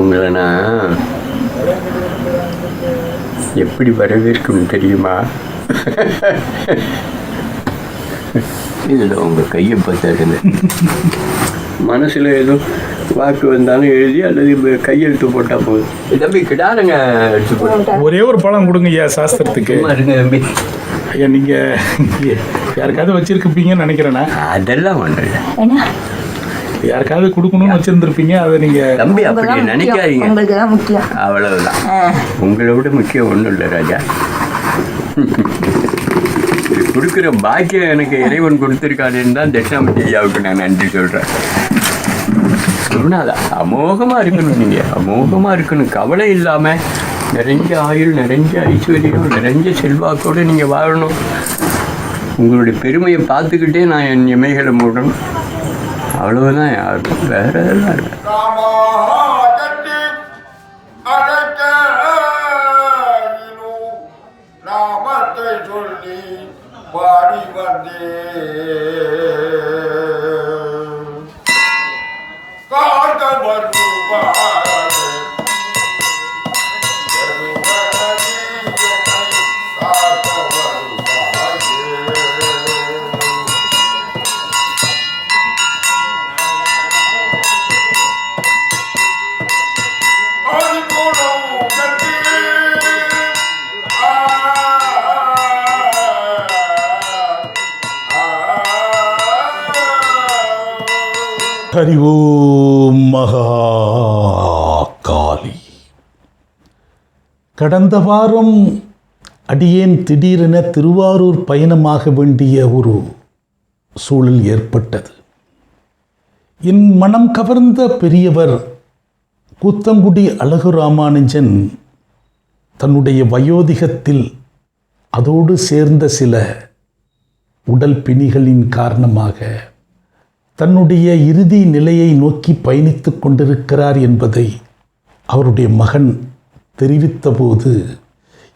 உங்களை நான் எப்படி வரவேற்கணும் தெரியுமா? இதில் உங்கள் கையை பார்த்தாருங்க மனசில் எதுவும் வாக்கு வந்தாலும் எழுதி அல்லது இப்ப கையெழுத்து போட்டால் போதும். தம்பி கிடாருங்க ஒரே ஒரு பழம் கொடுங்க ஐயா சாஸ்திரத்துக்கு. சும்மா இருங்க தம்பி. ஐயா நீங்க யாருக்காவது வச்சிருப்பீங்கன்னு நினைக்கிறேண்ணா அதெல்லாம் ஒன்றும் யாருக்காவது கொடுக்கணும்னு வச்சிருந்திருப்பீங்க அதை நீங்க தம்பி அப்படி. நினைக்காதீங்க. உங்களுக்கு தான் முக்கியம். அவ்வளவுதான். உங்களை விட முக்கியம் ஒன்றும் இல்லை ராஜா. இது கொடுக்குற பாக்கியம் எனக்கு இறைவன் கொடுத்துருக்காருன்னு தான் தட்சிணாமூர்த்தி ஐயாவுக்கு நான் நன்றி சொல்கிறேன் குருநாதா அமோகமாக இருக்கணும் நீங்கள் அமோகமாக இருக்கணும். கவலை இல்லாமல் நிறைஞ்ச ஆயுள் நிறைஞ்ச ஐஸ்வர்யம் நிறைஞ்ச செல்வாக்கோடு நீங்கள் வாழணும். உங்களுடைய பெருமையை பார்த்துக்கிட்டே நான் என் இமைகளை மூடணும். அவ்வளவுதான் யாரும் வேற எதுவும் இல்லை. நாமத்தை சொல்லி பாடி வந்தே ஹரி ஓம் மகா காளி. கடந்த வாரம் அடியேன் திடீரென திருவாரூர் பயணமாக வேண்டிய ஒரு சூழல் ஏற்பட்டது. என் மனம் கவர்ந்த பெரியவர் கூத்தங்குடி அழகு ராமானுஜன் தன்னுடைய வயோதிகத்தில் அதோடு சேர்ந்த சில உடல் பிணிகளின் காரணமாக தன்னுடைய இறுதி நிலையை நோக்கி பயணித்துக் கொண்டிருக்கிறார் என்பதை அவருடைய மகன் தெரிவித்தபோது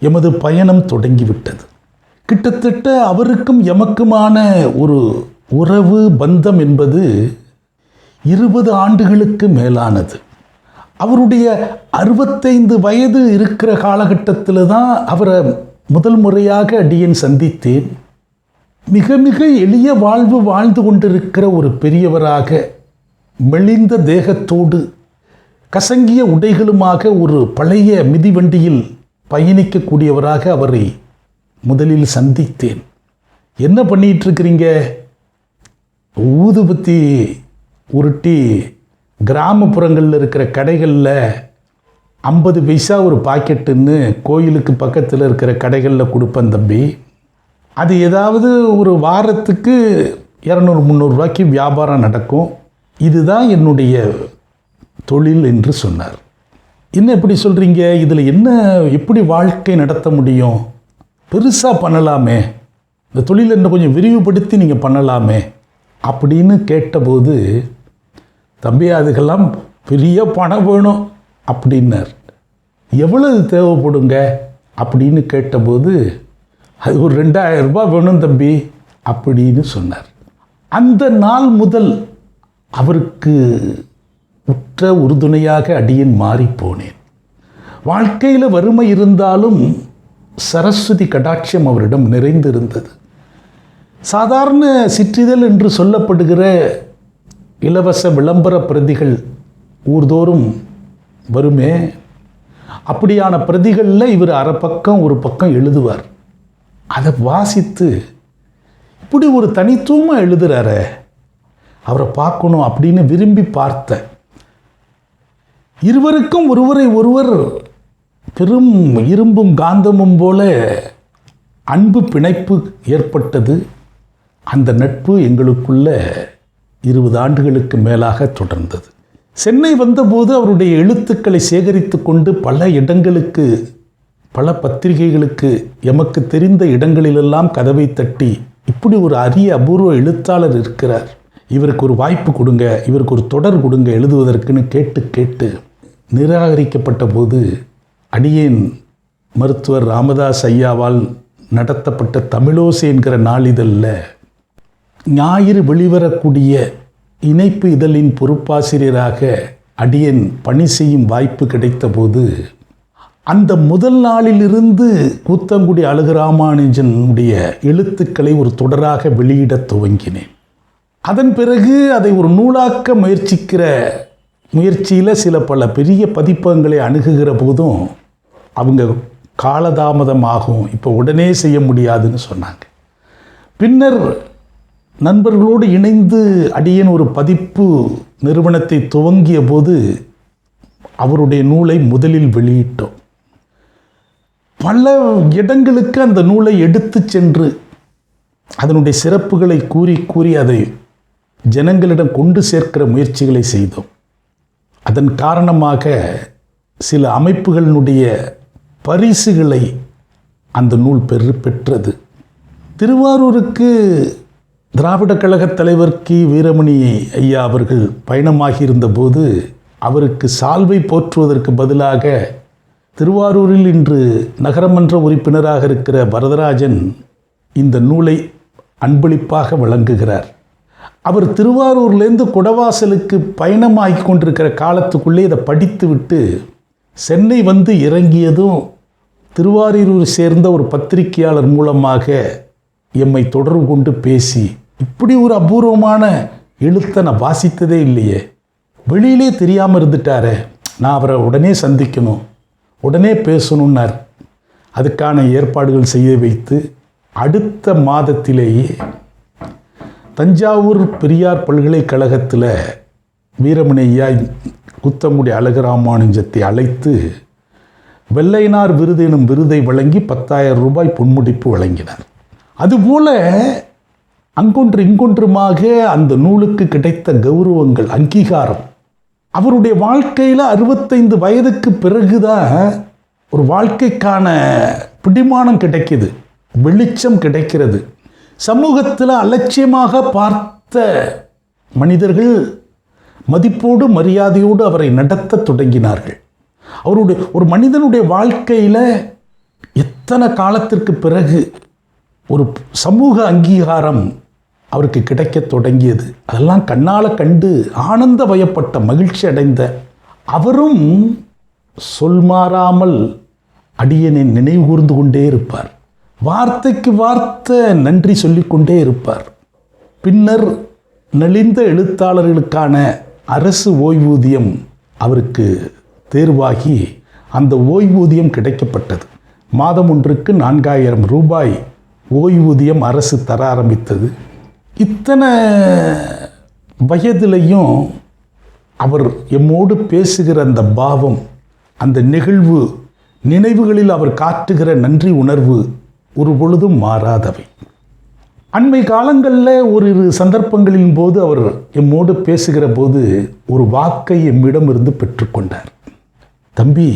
எமது பயணம் தொடங்கிவிட்டது. கிட்டத்தட்ட அவருக்கும் எமக்குமான ஒரு உறவு பந்தம் என்பது இருபது ஆண்டுகளுக்கு மேலானது. அவருடைய அறுபத்தைந்து வயது இருக்கிற காலகட்டத்தில் தான் அவரை முதல் முறையாக அடியன் சந்தித்தேன். மிக மிக எளிய வாழ்வு வாழ்ந்து கொண்டிருக்கிற ஒரு பெரியவராக மெலிந்த தேகத்தோடு கசங்கிய உடைகளுமாக ஒரு பழைய மிதிவண்டியில் பயணிக்கக்கூடியவராக அவரை முதலில் சந்தித்தேன். என்ன பண்ணிகிட்டு இருக்கிறீங்க ஊதுபத்தி உருட்டி கிராமப்புறங்களில் இருக்கிற கடைகளில் ஐம்பது பைசா ஒரு பாக்கெட்டுன்னு கோயிலுக்கு பக்கத்தில் இருக்கிற கடைகளில் கொடுப்பேன் தம்பி. அது ஏதாவது ஒரு வாரத்துக்கு இரநூறு முந்நூறுரூவாய்க்கு வியாபாரம் நடக்கும். இதுதான் என்னுடைய தொழில் என்று சொன்னார். என்ன எப்படி சொல்கிறீங்க இதில் என்ன எப்படி வாழ்க்கை நடத்த முடியும்? பெருசாக பண்ணலாமே. இந்த தொழில் என்ன கொஞ்சம் விரிவுபடுத்தி நீங்கள் பண்ணலாமே அப்படின்னு கேட்டபோது தம்பி அதுக்கெல்லாம் பெரிய பணம் வேணும் அப்படின்னார். எவ்வளவு தேவைப்படுங்க? அப்படின்னு கேட்டபோது அது ஒரு ரெண்டாயிரம் ரூபாய் வேணும் தம்பி அப்படின்னு சொன்னார். அந்த நாள் முதல் அவருக்கு உற்ற உறுதுணையாக அடியின் மாறிப் போனேன். வாழ்க்கையில் வறுமை இருந்தாலும் சரஸ்வதி கடாட்சியம் அவரிடம் நிறைந்திருந்தது. சாதாரண சிற்றிதழ் என்று சொல்லப்படுகிற இலவச விளம்பர பிரதிகள் ஊர்தோறும் வருமே. அப்படியான பிரதிகளில் இவர் அரை பக்கம் ஒரு பக்கம் எழுதுவார். அதை வாசித்து இப்படி ஒரு தனித்துவமாக எழுதுறாரே. அவரை பார்க்கணும் அப்படின்னு விரும்பி பார்த்தேன் இருவருக்கும் ஒருவரை ஒருவர் பெரும் இரும்பும் காந்தமும் போல அன்பு பிணைப்பு ஏற்பட்டது. அந்த நட்பு எங்களுக்குள்ள இருபது ஆண்டுகளுக்கு மேலாக தொடர்ந்தது. சென்னை வந்தபோது அவருடைய எழுத்துக்களை சேகரித்து கொண்டு பல இடங்களுக்கு பல பத்திரிகைகளுக்கு எமக்கு தெரிந்த இடங்களிலெல்லாம் கதவை தட்டி இப்படி ஒரு அரிய அபூர்வ எழுத்தாளர் இருக்கிறார். இவருக்கு ஒரு வாய்ப்பு கொடுங்க இவருக்கு ஒரு தொடர் கொடுங்க எழுதுவதற்குன்னு கேட்டு கேட்டு நிராகரிக்கப்பட்ட போது அடியேன் மருத்துவர் ராமதாஸ் ஐயாவால் நடத்தப்பட்ட தமிழோசை என்கிற நாளிதழில் ஞாயிறு வெளிவரக்கூடிய இணைப்பு இதழின் பொறுப்பாசிரியராக அடியன் பணி செய்யும் வாய்ப்பு கிடைத்தபோது அந்த முதல் நாளிலிருந்து கூத்தங்குடி அழுகராமானுஜனுடைய எழுத்துக்களை ஒரு தொடராக வெளியிடத் துவங்கினேன். அதன் பிறகு அதை ஒரு நூலாக்க முயற்சிக்கிற முயற்சியில் சில பல பெரிய பதிப்பகங்களை அணுகுகிற போதும் அவங்க காலதாமதமாகும் இப்போ உடனே செய்ய முடியாதுன்னு சொன்னாங்க. பின்னர் நண்பர்களோடு இணைந்து அடியன் ஒரு பதிப்பு நிறுவனத்தை துவங்கிய போது அவருடைய நூலை முதலில் வெளியிட்டோம். பல இடங்களுக்கு அந்த நூலை எடுத்து சென்று அதனுடைய சிறப்புகளை கூறி கூறி அதை ஜனங்களிடம் கொண்டு சேர்க்கிற முயற்சிகளை செய்தோம். அதன் காரணமாக சில அமைப்புகளினுடைய பரிசுகளை அந்த நூல் பெறு பெற்றது. திருவாரூருக்கு திராவிட கழகத் தலைவர் கி. வீரமணி ஐயா அவர்கள் பயணமாகியிருந்தபோது அவருக்கு சால்வை போற்றுவதற்கு பதிலாக திருவாரூரில் இன்று நகரமன்ற உறுப்பினராக இருக்கிற வரதராஜன் இந்த நூலை அன்பளிப்பாக வழங்குகிறார். அவர் திருவாரூர்லேருந்து குடவாசலுக்கு பயணமாகி கொண்டிருக்கிற காலத்துக்குள்ளே இதை படித்துவிட்டு சென்னை வந்து இறங்கியதும் திருவாரூர் சேர்ந்த ஒரு பத்திரிகையாளர் மூலமாக எம்மை தொடர்பு கொண்டு பேசி இப்படி ஒரு அபூர்வமான எழுத்தை நான் வாசித்ததே இல்லையே. வெளியிலே தெரியாமல் இருந்துட்டாரே. நான் அவரை உடனே சந்திக்கணும். உடனே பேசணுன்னார். அதுக்கான ஏற்பாடுகள் செய்ய வைத்து அடுத்த மாதத்திலேயே தஞ்சாவூர் பெரியார் பல்கலைக்கழகத்தில் வீரமணியா குத்தங்குடி அழகராமானுஜத்தை அழைத்து வெள்ளையனார் விருது எனும் விருதை வழங்கி பத்தாயிரம் ரூபாய் பொன்முடிப்பு வழங்கினார். அதுபோல அங்கொன்று இங்கொன்றுமாக அந்த நூலுக்கு கிடைத்த கௌரவங்கள் அங்கீகாரம் அவருடைய வாழ்க்கையில் அறுபத்தைந்து வயதுக்கு பிறகுதான் ஒரு வாழ்க்கைக்கான பிடிமானம் கிடைக்கிது வெளிச்சம் கிடைக்கிறது. சமூகத்தில் அலட்சியமாக பார்த்த மனிதர்கள் மதிப்போடு மரியாதையோடு அவரை நடத்த தொடங்கினார்கள். அவருடைய ஒரு மனிதனுடைய வாழ்க்கையில் எத்தனை காலத்திற்கு பிறகு ஒரு சமூக அங்கீகாரம் அவருக்கு கிடைக்கத் தொடங்கியது. அதெல்லாம் கண்ணால் கண்டு ஆனந்த வயப்பட்ட மகிழ்ச்சி அடைந்த அவரும் சொல் மாறாமல் அடியனை நினைவு கூர்ந்து கொண்டே இருப்பார். வார்த்தைக்கு வார்த்தை நன்றி சொல்லிக்கொண்டே இருப்பார். பின்னர் நலிந்த எழுத்தாளர்களுக்கான அரசு ஓய்வூதியம் அவருக்கு தேர்வாகி அந்த ஓய்வூதியம் கிடைக்கப்பட்டது. மாதம் ஒன்றுக்கு நான்காயிரம் ரூபாய் ஓய்வூதியம் அரசு தர ஆரம்பித்தது. இத்தனை வயதிலையும் அவர் எம்மோடு பேசுகிற அந்த பாவம் அந்த நிகழ்வு நினைவுகளில் அவர் காட்டுகிற நன்றி உணர்வு ஒரு பொழுதும் மாறாதவை. அண்மை காலங்களில் ஓரிரு சந்தர்ப்பங்களின் போது அவர் எம்மோடு பேசுகிற போது ஒரு வாக்கை எம்மிடம் இருந்து பெற்றுக்கொண்டார். தம்பி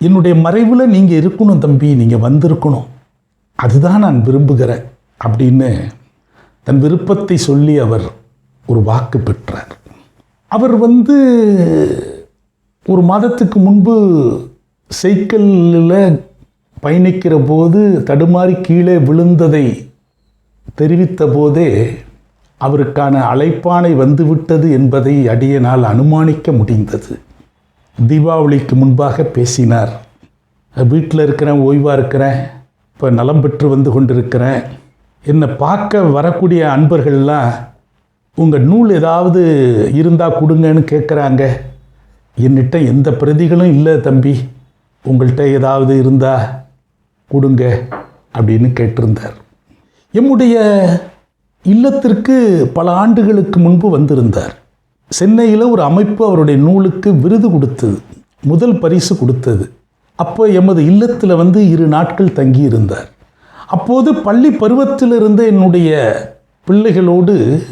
என்னுடைய மறைவில் நீங்கள் இருக்கணும் தம்பி நீங்கள் வந்திருக்கணும். அதுதான் நான் விரும்புகிறேன் அப்படின்னு தன் விருப்பத்தை சொல்லி அவர் ஒரு வாக்கு பெற்றார். அவர் வந்து ஒரு மாதத்துக்கு முன்பு சைக்கிளில் பயணிக்கிற போது தடுமாறி கீழே விழுந்ததை தெரிவித்த போதே அவருக்கான அழைப்பானை வந்துவிட்டது என்பதை அடியனால் அனுமானிக்க முடிந்தது. தீபாவளிக்கு முன்பாக பேசினார். வீட்டில் இருக்கிறேன் ஓய்வாக இருக்கிறேன் இப்போ நலம் பெற்று வந்து கொண்டிருக்கிறேன். என்னை பார்க்க வரக்கூடிய அன்பர்கள்லாம் உங்கள் நூல் ஏதாவது இருந்தால் கொடுங்கன்னு கேட்குறாங்க என்னிட்ட எந்த பிரதிகளும் இல்லை தம்பி. உங்கள்கிட்ட ஏதாவது இருந்தால் கொடுங்க அப்படின்னு கேட்டிருந்தார். எம்முடைய இல்லத்திற்கு பல ஆண்டுகளுக்கு முன்பு வந்திருந்தார். சென்னையில் ஒரு அமைப்பு அவருடைய நூலுக்கு விருது கொடுத்தது. முதல் பரிசு கொடுத்தது. அப்போ எமது இல்லத்தில் வந்து இரு நாட்கள் தங்கியிருந்தார். அப்போது பள்ளி பருவத்திலிருந்து என்னுடைய பிள்ளைகளோடு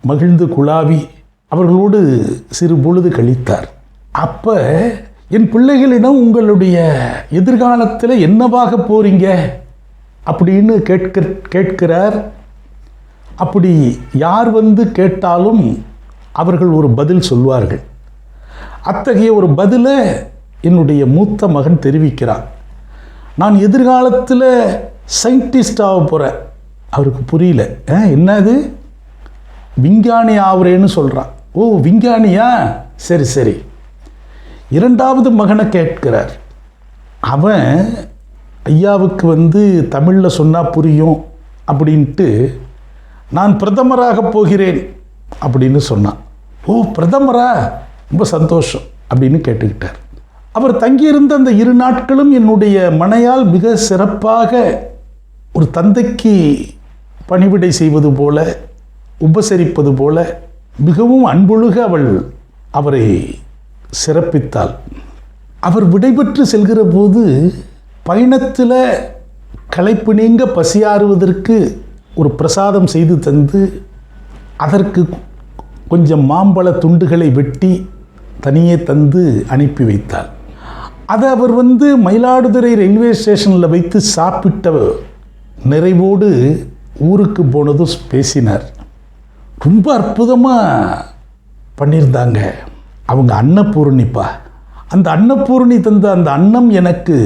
மகிழ்ந்து குழாவி அவர்களோடு சிறு பொழுது கழித்தார். அப்போ என் பிள்ளைகளிடம் உங்களுடைய எதிர்காலத்தில் என்னவாக போகிறீங்க அப்படின்னு கேட்க கேட்கிறார். அப்படி யார் வந்து கேட்டாலும் அவர்கள் ஒரு பதில் சொல்வார்கள். அத்தகைய ஒரு பதிலை என்னுடைய மூத்த மகன் தெரிவிக்கிறான். நான் எதிர்காலத்தில் சயின்டிஸ்டாக போகிற அவருக்கு புரியல. "ஆ, என்னது? விஞ்ஞானி ஆகுறேன்னு சொல்கிறான் ஓ விஞ்ஞானியா? சரி சரி. இரண்டாவது மகனை கேட்கிறார். அவன் ஐயாவுக்கு வந்து தமிழில் சொன்னால் புரியும் அப்படின்ட்டு நான் பிரதமராக போகிறேன் அப்படின்னு சொன்னான் ஓ பிரதமரா? ரொம்ப சந்தோஷம் அப்படின்னு கேட்டுக்கிட்டார். அவர் தங்கியிருந்த அந்த இரு நாட்களும் என்னுடைய மனையால் மிக சிறப்பாக ஒரு தந்தைக்கு பணிவிடை செய்வது போல உபசரிப்பது போல மிகவும் அன்பொழுக அவள் அவரை சிறப்பித்தாள். அவர் விடைபெற்று செல்கிற போது பயணத்தில் களைப்பு நீங்க பசியாறுவதற்கு ஒரு பிரசாதம் செய்து தந்து அதற்கு கொஞ்சம் மாம்பழ துண்டுகளை வெட்டி தனியே தந்து அனுப்பி வைத்தார் அதை அவர் வந்து மயிலாடுதுறை ரயில்வே ஸ்டேஷனில் வைத்து சாப்பிட்ட நிறைவோடு ஊருக்கு போனதும் பேசினார். ரொம்ப அற்புதமாக பண்ணியிருந்தாங்க. அவங்க அன்னபூரணிப்பா. அந்த அன்னபூரணி தந்த அந்த அன்னம் எனக்கு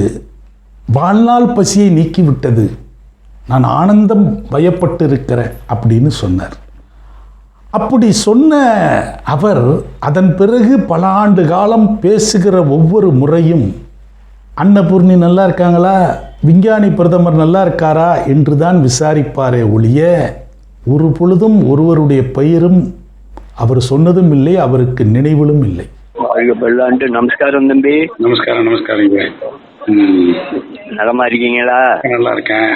வாழ்நாள் பசியை நீக்கிவிட்டது. நான் ஆனந்தம் பயப்பட்டு இருக்கிறேன் அப்படின்னு சொன்னார். அப்படி சொன்ன அவர் அதன் பிறகு பல ஆண்டு காலம் பேசுகிற ஒவ்வொரு முறையும் அன்னபூர்ணி நல்லா இருக்காங்களா? விஞ்ஞானி பிரதமர் நல்லா இருக்காரா என்று தான் விசாரிப்பாரே ஒழிய ஒரு பொழுதும் ஒருவருடைய பெயரும் அவர் சொன்னதும் இல்லை அவருக்கு நினைவிலும் இல்லை. வாழ்க பல்லாண்டு நமஸ்காரம் தம்பி. நமஸ்காரம் நமஸ்காரங்க ம், நலமா இருக்கீங்களா? நல்லா இருக்கேன்.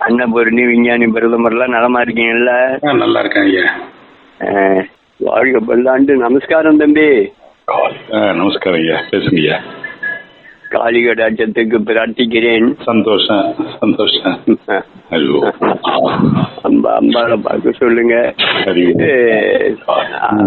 அன்னபூரணி விஞ்ஞானி பிரதமர்லாம் நலமா இருக்கீங்கல்ல? நல்லா இருக்கேன் ஐயா. வாழ்க பல்லாண்டு நமஸ்காரம் தம்பி. ஆ, நமஸ்காரம் ஐயா. பேசுங்க ஐயா. காளிகடாட்சத்துக்கு பிரார்த்திக்கிறேன். சந்தோஷம் சந்தோஷம். அம்பா அம்பாவை பார்க்க சொல்லுங்க.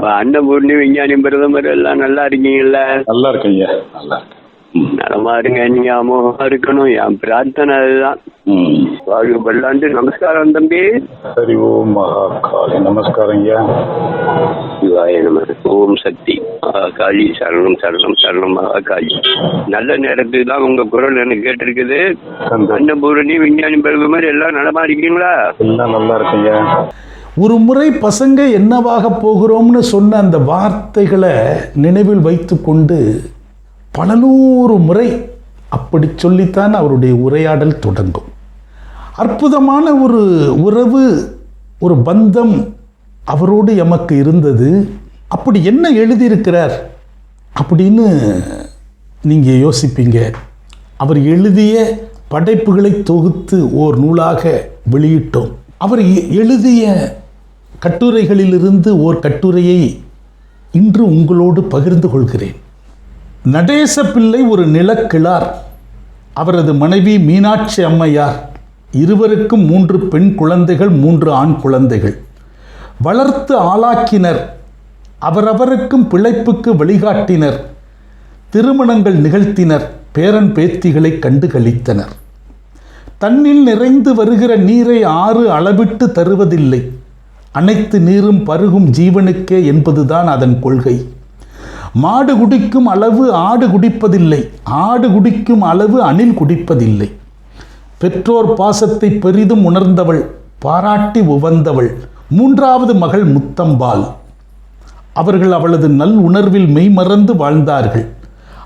அன்னபூர்ணி விஞ்ஞானி பிரதமர் எல்லாம் நல்லா இருக்கீங்கல்ல? நல்லா இருக்கேன் ஐயா நல்லா இருக்கேன். ம். நலமா இருங்க நீங்க அமோகமா இருக்கணும் என் பிரார்த்தனை அதுதான். ம். வாழ்க பல்லாண்டு நமஸ்காரம் தம்பி. சரி ஓம் மகா காளி நமஸ்காரம் ஐயா. சிவாய நம. ஓம் சக்தி. மகா காளி சரணம் சரணம் சரணம் மகா காளி நல்ல நேரத்துக்கு தான் உங்க குரல் எனக்கு கேட்டிருக்குது. அன்னபூரணி விஞ்ஞானி பிரதமர் எல்லாம் நலமா இருக்கீங்களா எல்லாம் நல்லா இருக்கேன் ஐயா. ஒரு முறை பசங்க என்னவாக போகிறோம்னு சொன்ன அந்த வார்த்தைகளை நினைவில் வைத்துக்கொண்டு பல நூறு முறை அப்படி சொல்லித்தான் அவருடைய உரையாடல் தொடங்கும். அற்புதமான ஒரு உறவு ஒரு பந்தம் அவரோடு எமக்கு இருந்தது. அப்படி என்ன எழுதியிருக்கிறார் அப்படின்னு நீங்கள் யோசிப்பீங்க. அவர் எழுதிய படைப்புகளை தொகுத்து ஓர் நூலாக வெளியிட்டோம். அவர் எ- எழுதிய கட்டுரைகளிலிருந்து ஓர் கட்டுரையை இன்று உங்களோடு பகிர்ந்து கொள்கிறேன். நடேச பிள்ளை ஒரு நிலக்கிழார். அவரது மனைவி மீனாட்சி அம்மையார். இருவருக்கும் மூன்று பெண் குழந்தைகள் மூன்று ஆண் குழந்தைகள். வளர்த்து ஆளாக்கினர். அவரவருக்கும் பிழைப்புக்கு வழிகாட்டினர். திருமணங்கள் நிகழ்த்தினர். பேரன் பேத்திகளை கண்டுகளித்தனர் தன்னில் நிறைந்து வருகிற நீரை ஆறு அளவிட்டு தருவதில்லை. அனைத்து நீரும் பருகும் ஜீவனுக்கே என்பதுதான் அதன் கொள்கை. மாடு குடிக்கும் அளவு ஆடு குடிப்பதில்லை. ஆடு குடிக்கும் அளவு அணில் குடிப்பதில்லை. பெற்றோர் பாசத்தை பெரிதும் உணர்ந்தவள் பாராட்டி உவந்தவள். மூன்றாவது மகள் முத்தம்பாள் அவர்கள் அவளது நல் உணர்வில் மெய்மறந்து வாழ்ந்தார்கள்.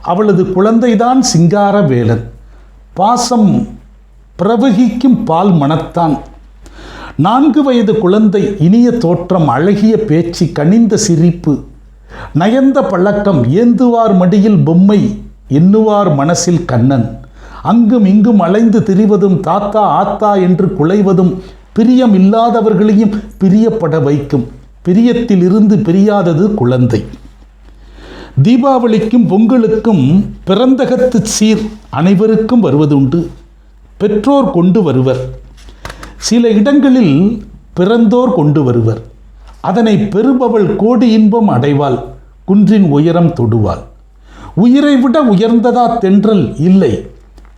அவளது குழந்தைதான் சிங்கார வேலன். பாசம் பிரவகிக்கும் பால் மனத்தான் நான்கு வயது குழந்தை இனிய தோற்றம் அழகிய பேச்சு கனிந்த சிரிப்பு நயந்த பழக்கம் ஏந்துவார் மடியில் பொம்மை எண்ணுவார் மனசில் கண்ணன். அங்கும் இங்கும் அலைந்து திரிவதும் தாத்தா ஆத்தா என்று குலைவதும் பிரியம் இல்லாதவர்களையும் பிரியப்பட வைக்கும். பிரியத்தில் இருந்து பிரியாதது குழந்தை. தீபாவளிக்கும் பொங்கலுக்கும் பிறந்தகத்து சீர் அனைவருக்கும் வருவதுண்டு. பெற்றோர் கொண்டு வருவர். சில இடங்களில் பிறந்தோர் கொண்டு வருவர். அதனை பெறுபவள் கோடி இன்பம் அடைவாள் குன்றின் உயரம் தொடுவாள். உயிரை விட உயர்ந்ததா தென்றல் இல்லை.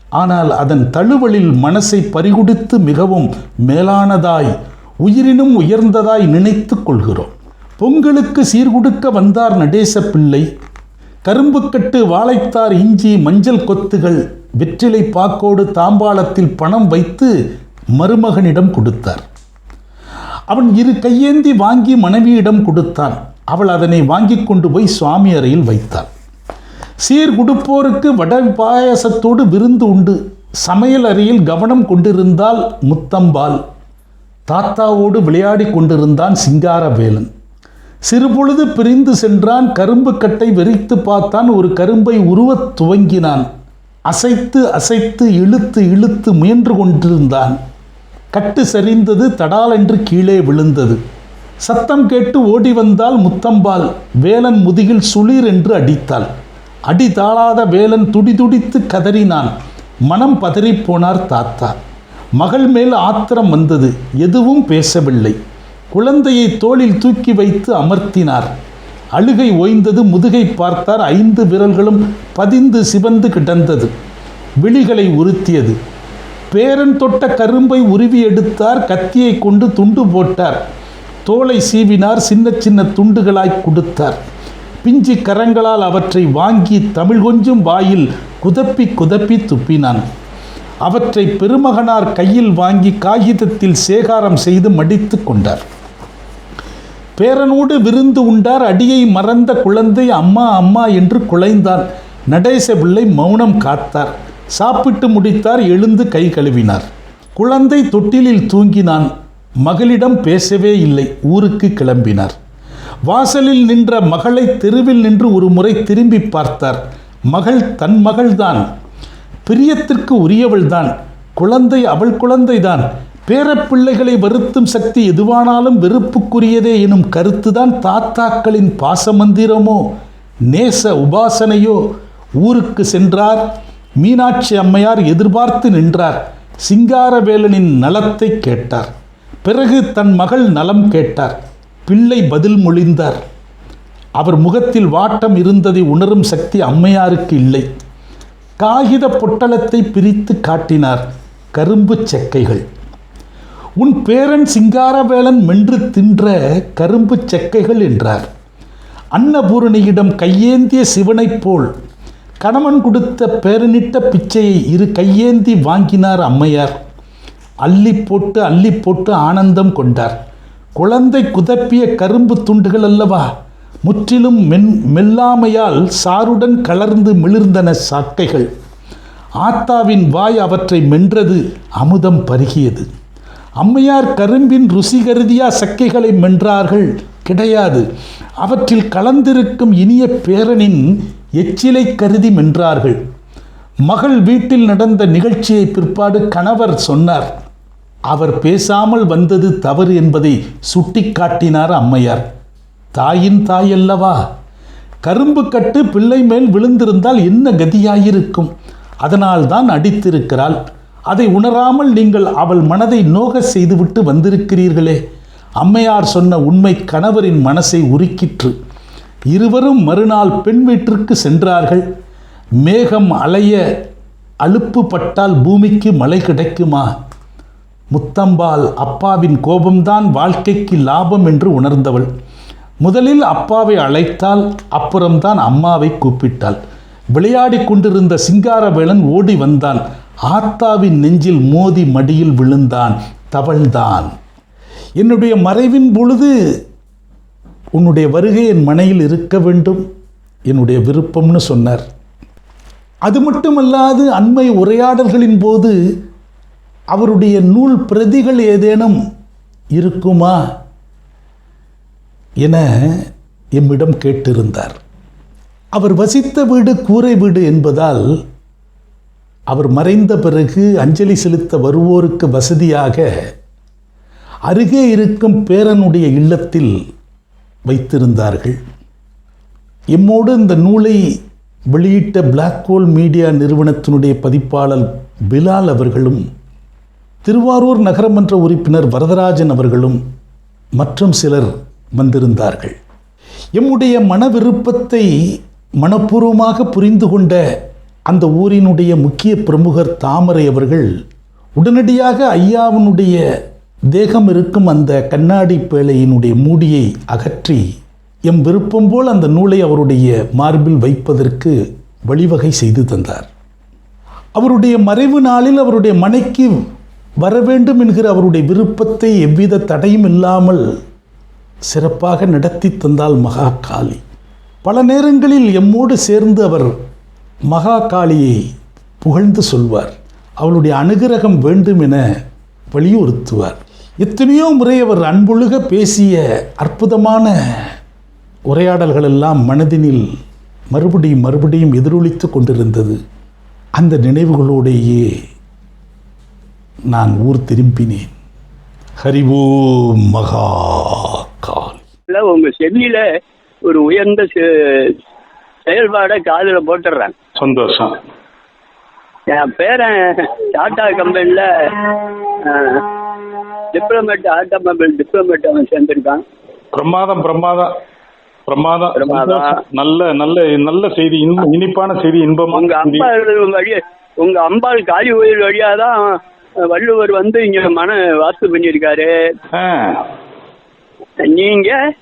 ஆனால் அதன் தழுவலில் மனசை பறிகுடித்து மிகவும் மேலானதாய் உயிரினும் உயர்ந்ததாய் நினைத்து கொள்கிறோம். பொங்கலுக்கு சீர்குடுக்க வந்தார் நடேச பிள்ளை கரும்புக்கட்டு வாழைத்தார் இஞ்சி மஞ்சள் கொத்துகள் வெற்றிலை பாக்கோடு தாம்பாளத்தில் பணம் வைத்து மருமகனிடம் கொடுத்தார். அவன் இரு கையேந்தி வாங்கி மனைவியிடம் கொடுத்தான் அவள் அதனை வாங்கி கொண்டு போய் சுவாமி அறையில் வைத்தாள். சீர் கொடுப்போருக்கு வட பாயசத்தோடு விருந்து உண்டு. சமையல் அறையில் கவனம் கொண்டிருந்தால் முத்தம்பால் தாத்தாவோடு விளையாடி கொண்டிருந்தான் சிங்காரவேலன். சிறுபொழுது பிரிந்து சென்றான். கரும்பு கட்டை வெறித்து பார்த்தான். ஒரு கரும்பை உருவத் துவங்கினான். அசைத்து அசைத்து இழுத்து இழுத்து முயன்று கொண்டிருந்தான். கட்டு சரிந்தது தடாலென்று கீழே விழுந்தது. சத்தம் கேட்டு ஓடி வந்தால் முத்தம்பால் வேலன் முதுகில் சுளீர் என்று அடித்தாள். அடி தாளாத வேலன் துடிதுடித்து கதறினான். மனம் பதறிப் போனார் தாத்தா. மகள் மேல் ஆத்திரம் வந்தது. எதுவும் பேசவில்லை. குழந்தையை தோளில் தூக்கி வைத்து அமர்த்தினார். அழுகை ஓய்ந்தது முதுகை பார்த்தார் ஐந்து விரல்களும் பதிந்து சிவந்து கிடந்தது. விழிகளை உறுத்தியது. பேரன் தொட்ட கரும்பை உருவி எடுத்தார் கத்தியை கொண்டு துண்டு போட்டார். தோலை சீவினார் சின்ன சின்ன துண்டுகளாய் கொடுத்தார். பிஞ்சி கரங்களால் அவற்றை வாங்கி தமிழ் கொஞ்சம் வாயில் குதப்பி குதப்பி துப்பினான். அவற்றை பெருமகனார் கையில் வாங்கி காகிதத்தில் சேகாரம் செய்து மடித்து கொண்டார். பேரனோடு விருந்து உண்டார் அடியை மறந்த குழந்தை அம்மா அம்மா என்று குலைந்தான். நடேச பிள்ளை மௌனம் காத்தார். சாப்பிட்டு முடித்தார் எழுந்து கை கழுவினார். குழந்தை தொட்டிலில் தூங்கினான். மகளிடம் பேசவே இல்லை. ஊருக்கு கிளம்பினார். வாசலில் நின்ற மகளை தெருவில் நின்று ஒரு முறை திரும்பி பார்த்தார். மகள் தன் மகள்தான். பிரியத்திற்கு உரியவள்தான். குழந்தை அவள் குழந்தைதான். பேரப்பிள்ளைகளை வருத்தும் சக்தி எதுவானாலும் வெறுப்புக்குரியதே எனும் கருத்துதான் தாத்தாக்களின் பாசமந்திரமோ நேச உபாசனையோ ஊருக்கு சென்றார். மீனாட்சி அம்மையார் எதிர்பார்த்து நின்றார். சிங்காரவேலனின் நலத்தை கேட்டார். பிறகு தன் மகள் நலம் கேட்டார். பிள்ளை பதில் மொழிந்தார். அவர் முகத்தில் வாட்டம் இருந்ததை உணரும் சக்தி அம்மையாருக்கு இல்லை. காகித பொட்டலத்தை பிரித்து காட்டினார் கரும்பு செக்கைகள். உன் பேரன் சிங்காரவேலன் மென்று தின்ற கரும்பு செக்கைகள் என்றார். அன்னபூரணியிடம் கையேந்திய சிவனைப் போல் கணவன் கொடுத்த பேரனிட்ட பிச்சையை இரு கையேந்தி வாங்கினார் அம்மையார். அள்ளி போட்டு அள்ளி போட்டு ஆனந்தம் கொண்டார். குழந்தை குதப்பிய கரும்பு துண்டுகள் அல்லவா? முற்றிலும் மென் மெல்லாமையால் சாருடன் கலர்ந்து மிளிர்ந்தன சாக்கைகள். ஆத்தாவின் வாய் அவற்றை மென்றது அமுதம் பருகியது. அம்மையார் கரும்பின் ருசி கருதியா சக்கைகளை மென்றார்கள். கிடையாது. அவற்றில் கலந்திருக்கும் இனிய பேரனின் எச்சிலை கருதி மென்றார்கள். மகள் வீட்டில் நடந்த நிகழ்ச்சியை பிற்பாடு கணவர் சொன்னார். அவர் பேசாமல் வந்தது தவறு என்பதை சுட்டிக்காட்டினார் அம்மையார். தாயின் தாய் அல்லவா கரும்பு கட்டு பிள்ளை மேல் விழுந்திருந்தால் என்ன கதியாயிருக்கும்? அதனால் தான் அடித்திருக்கிறாள். அதை உணராமல் நீங்கள் அவள் மனதை நோக செய்துவிட்டு வந்திருக்கிறீர்களே. அம்மையார் சொன்ன உண்மை கணவரின் மனசை உருக்கிற்று. இருவரும் மறுநாள் பெண் வீட்டிற்கு சென்றார்கள். மேகம் அலைய அலுப்பு பட்டால் பூமிக்கு மழை கிடைக்குமா? முத்தம்பாள் அப்பாவின் கோபம்தான் வாழ்க்கைக்கு லாபம் என்று உணர்ந்தவள். முதலில் அப்பாவை அழைத்தால் அப்புறம்தான் அம்மாவை கூப்பிட்டாள். விளையாடி கொண்டிருந்த சிங்காரவேளன் ஓடி வந்தான். ஆத்தாவின் நெஞ்சில் மோதி மடியில் விழுந்தான். தவழ்ந்தான். என்னுடைய மறைவின் பொழுது உன்னுடைய வருகை என் மனையில் இருக்க வேண்டும். என்னுடைய விருப்பம்னு சொன்னார். அது மட்டுமல்லாது அண்மை உரையாடல்களின் போது அவருடைய நூல் பிரதிகள் ஏதேனும் இருக்குமா என எம்மிடம் கேட்டிருந்தார். அவர் வசித்த வீடு கூரை வீடு என்பதால் அவர் மறைந்த பிறகு அஞ்சலி செலுத்த வருவோருக்கு வசதியாக அருகே இருக்கும் பேரனுடைய இல்லத்தில் வைத்திருந்தார்கள். எம்மோடு இந்த நூலை வெளியிட்ட பிளாக் ஹோல் மீடியா நிறுவனத்தினுடைய பதிப்பாளர் பிலால் அவர்களும் திருவாரூர் நகரமன்ற உறுப்பினர் வரதராஜன் அவர்களும் மற்றும் சிலர் வந்திருந்தார்கள். எம்முடைய மன விருப்பத்தை மனப்பூர்வமாக புரிந்து கொண்ட அந்த ஊரினுடைய முக்கிய பிரமுகர் தாமரை அவர்கள் உடனடியாக ஐயாவினுடைய தேகம் இருக்கும் அந்த கண்ணாடி பேழையினுடைய மூடியை அகற்றி எம் விருப்பம் போல் அந்த நூலை அவருடைய மார்பில் வைப்பதற்கு வழிவகை செய்து தந்தார். அவருடைய மறைவு நாளில் அவருடைய மனைக்கு வர வேண்டும் என்கிற அவருடைய விருப்பத்தை எவ்வித தடையும் இல்லாமல் சிறப்பாக நடத்தி தந்தால் மகா காளி பல நேரங்களில் எம்மோடு சேர்ந்து அவர் மகா காளியை புகழ்ந்து சொல்வார். அவளுடைய அனுகிரகம் வேண்டும் என வலியுறுத்துவார். எத்தனையோ முறை அவர் அன்பொழுக பேசிய அற்புதமான உரையாடல்கள் எல்லாம் மனதினில் மறுபடியும் மறுபடியும் எதிரொலித்து கொண்டிருந்தது. அந்த நினைவுகளோடையே நான் ஊர் திரும்பினேன். ஹரிவோம் மகா காளி. இல்ல உங்க செவியில ஒரு உயர்ந்த செயல்பாடை காதுல போட்டுடுறாங்க சந்தோஷம். என் பேரன் டாடா கம்பெனில டிப்ளமேட் ஆட்டோமொபைல் டிப்ளமேட் அவன் சேர்ந்திருக்கான் பிரமாதம் பிரமாதம். பிரமாதம். பிரமாதம். நல்ல நல்ல நல்ல செய்தி இன்ப- இனிப்பான செய்தி இன்பமான உங்க அம்பாள் வழிய உங்க அம்பாள் காளி கோயில் வழியாதான் வள்ளுவர் வந்து இங்க மன வாஸ்து பண்ணியிருக்காரு. நீங்க.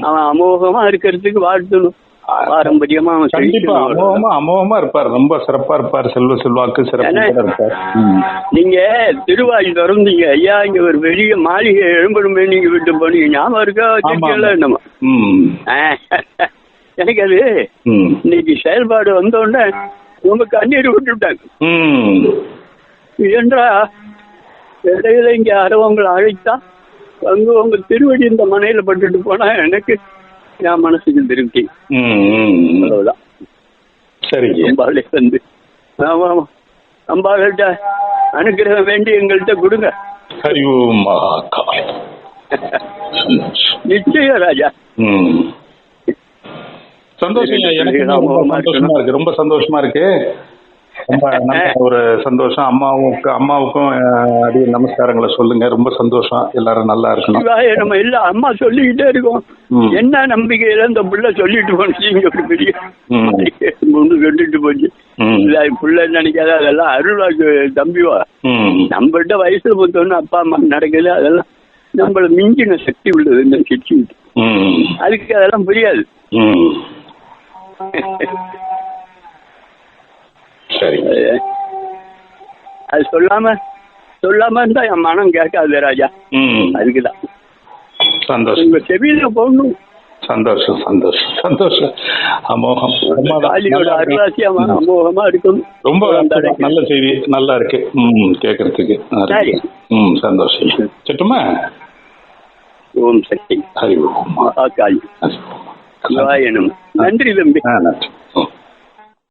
அவன் அமோகமா இருக்கிறதுக்கு வாழ்த்தணும். பாரம்பரியமா அவன் கண்டிப்பா. அமோகமா அமோகமா இருப்பார் ரொம்ப சிறப்பா இருப்பார் செல்வ செல்வாக்கு சிறப்பாக இருப்பார். நீங்க திருவாயு திறந்தீங்க ஐயா இங்க ஒரு பெரிய மாளிகை எழும்பணுமே நீங்க விட்டு போனீங்க ஞாபகம் இருக்கா வச்சிருக்கீங்களா ஆமா. என்னமோ ம். ஆ. எனக்கு அது. இன்னைக்கு செயல்பாடு வந்த உடனே ரொம்ப கண்ணீர் விட்டுட்டாங்க. என்றா இடையில இங்க அரவங்களை அழைத்தா அங்க உங்க திருவடி இந்த மனையில பட்டுட்டு போனா எனக்கு என் மனசுக்கு திருப்தி. அவ்வளவுதான். சரிங்க அம்பாளே வந்து ஆமா ஆமா. அம்பாள்கிட்ட அனுக்கிரகம் வேண்டி எங்கள்கிட்ட கொடுங்க. ஹரி ஓம் மகாகால் நிச்சயம் ராஜா. சந்தோஷம் எனக்கு ரொம்ப சந்தோஷமா இருக்கு. ரொம்ப சந்தோஷமா இருக்கு. ரொம்ப ஒரு சந்தோஷம். அம்மாவுக்கு அம்மாவுக்கும் அடிய நமஸ்காரங்களை சொல்லுங்க. ரொம்ப சந்தோஷம். எல்லாரும் நல்லா இருக்கணும். நம்ம எல்லாம் அம்மா சொல்லிக்கிட்டே இருக்கோம். என்ன நம்பிக்கையில இந்த புள்ள சொல்லிட்டு போனுச்சு இங்க ஒரு பெரிய. ஒன்று சொல்லிட்டு போச்சு. இல்ல புள்ள நினைக்காத? அதெல்லாம் அருள்வாக்கு தம்பிவா. நம்மள்ட்ட வயசுல பொறுத்தவொன்னு அப்பா அம்மா நடக்குது. அதெல்லாம் நம்மள மிஞ்சின சக்தி உள்ளது இந்த ம். அதுக்கு அதெல்லாம் புரியாது. அது- சொல்லாம சொல்லாம இருந்தா என் மனம் கேட்காது ராஜா. அதுக்குதான். சந்தோஷம். உங்க செவியில போகணும் சந்தோஷம் சந்தோஷம் சந்தோஷம். அமோகம் அமோகமா இருக்கணும். ரொம்ப. நல்ல செய்தி. நல்லா இருக்கு. ம் கேட்கறதுக்கு நல்லா இருக்கு. ம் சந்தோஷம். சட்டுமா? ஓம் சக்தி. ஹரி ஓம். நன்றி தம்பி. நன்றி.